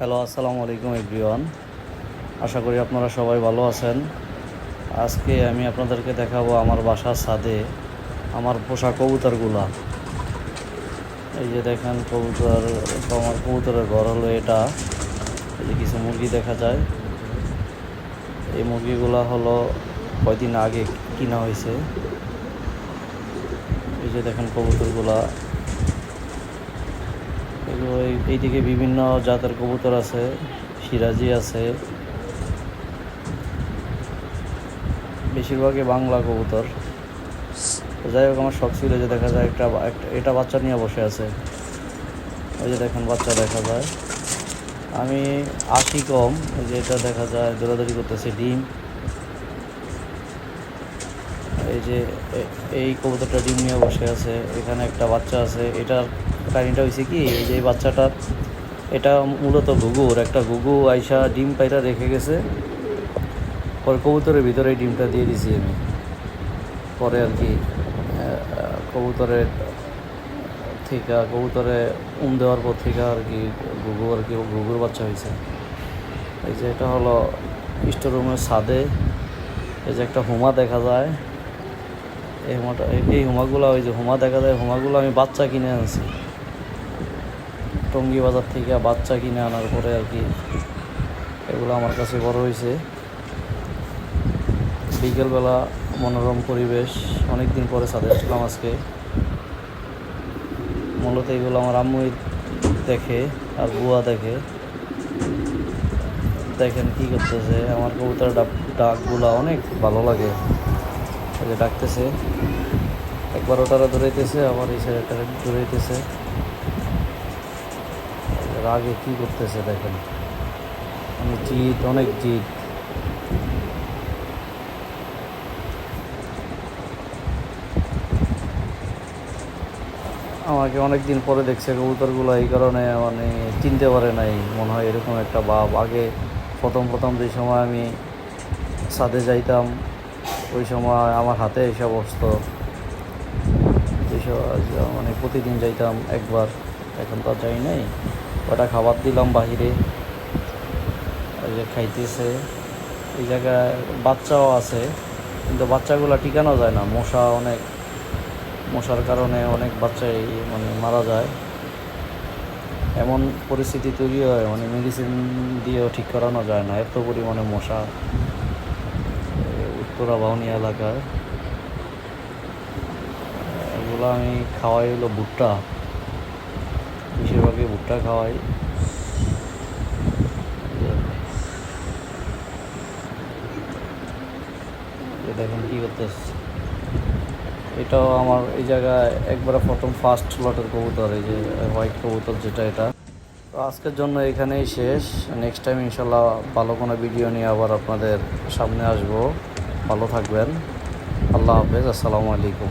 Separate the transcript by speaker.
Speaker 1: Hello, আসসালামু আলাইকুম everyone. আশা করি আপনারা সবাই ভালো আছেন। আজকে আমি আপনাদেরকে দেখাবো আমার বাসার ছাদে আমার পোষা কবুতরগুলা। এই যে দেখেন কবুতর আমার কবুতরের ঘর হলো এটা। এই যে কিছু মুরগি দেখা যায়। এই মুরগিগুলা হলো কয়দিন আগে কিনা হয়েছে। এই যে দেখেন কবুতরগুলা। এগুলো এই- এইদিকে বিভিন্ন জাতের কবুতর আছে, সিরাজি আছে। বেশিরভাগই বাংলা কবুতর। যাই হোক, আমার শখ ছিল যে দেখা যায় একটা এটা বাচ্চা নিয়ে বসে আছে। ওই যে দেখেন, বাচ্চা দেখা যায়। আমি আসি কম, এই যে এটা দেখা যায়, দৌড়াদৌড়ি করতেছে ডিম। এই যে এই কবুতরটা ডিম নিয়ে বসে আছে, এখানে একটা বাচ্চা আছে, এটার কাহিনিটা হয়েছে কি, এই যে এই বাচ্চাটার এটা মূলত ঘুঘুর, একটা ঘুঘু আইসা ডিম পাইটা রেখে গেছে। পরে কবুতরের ভিতরে ডিমটা দিয়ে দিছি আমি। পরে আর কি কবুতরের থেকে, কবুতরে উম দেওয়ার পর থেকে আর কি ঘুঘু আর কি, ঘুঘুর বাচ্চা হয়েছে এই যে এটা হলো স্টোর রুমের ছাদে। এই যে একটা হুমা দেখা যায়। এই হুমাটা, এই হুমাগুলো, ওই যে হুমা দেখা যায়, হুমাগুলো আমি বাচ্চা কিনে আনছি। টঙ্গি বাজার থেকে বাচ্চা কিনে আনার পরে আর কি এগুলো আমার কাছে বড় হয়েছে। বিকেলবেলা মনোরম পরিবেশ অনেক দিন পরে ছাদে আসলাম আজকে। মূলত এগুলো আমার আম্মুই দেখে আর বুয়া দেখে। দেখেন কি করতেছে, আমার কবুতর ডাক, ডাকগুলো অনেক ভালো লাগে। ডাকতেছে। একবার ওটারা দৌড়াইতেছে আবার এই সাইডটা দৌড়াইতেছে এর আগে কি করতেছে দেখেন? অনেক জিদ অনেক জিদ। আমাকে অনেক দিন পরে দেখছে কবুতরগুলো, এই কারণে মানে চিনতে পারে নাই। মনে হয় এরকম একটা বাপ। আগে প্রথম প্রথম যে সময় আমি ছাদে যাইতাম, ওই সময় আমার হাতে এসব বসতো মানে প্রতিদিন যাইতাম একবার। এখন তো যাই নাই। ওটা খাবার দিলাম বাহিরে। যে খাইতেছে। এই জায়গায় বাচ্চাও আছে, কিন্তু বাচ্চাগুলো টিকানো যায় না। মশা অনেক, মশার কারণে অনেক বাচ্চাই মানে মারা যায়। এমন পরিস্থিতি তৈরি হয় মানে মেডিসিন দিয়েও ঠিক করানো যায় না। এত পরিমাণে মশা উত্তরা বাউনি এলাকায়। এগুলো আমি খাওয়াই হলো ভুট্টা। বেশিরভাগই ভুট্টা খাওয়াই। দেখেন কী করতেছে এটাও আমার এই জায়গায় একবারে প্রথম ফার্স্ট লটের কবুতর, এই যে হোয়াইট কবুতর যেটা এটা। তো আজকের জন্য এখানেই শেষ। নেক্সট টাইম ইনশাল্লাহ ভালো কোনো ভিডিও নিয়ে আবার আপনাদের সামনে আসব। ভালো থাকবেন। আল্লাহ হাফেজ। আসসালামু আলাইকুম।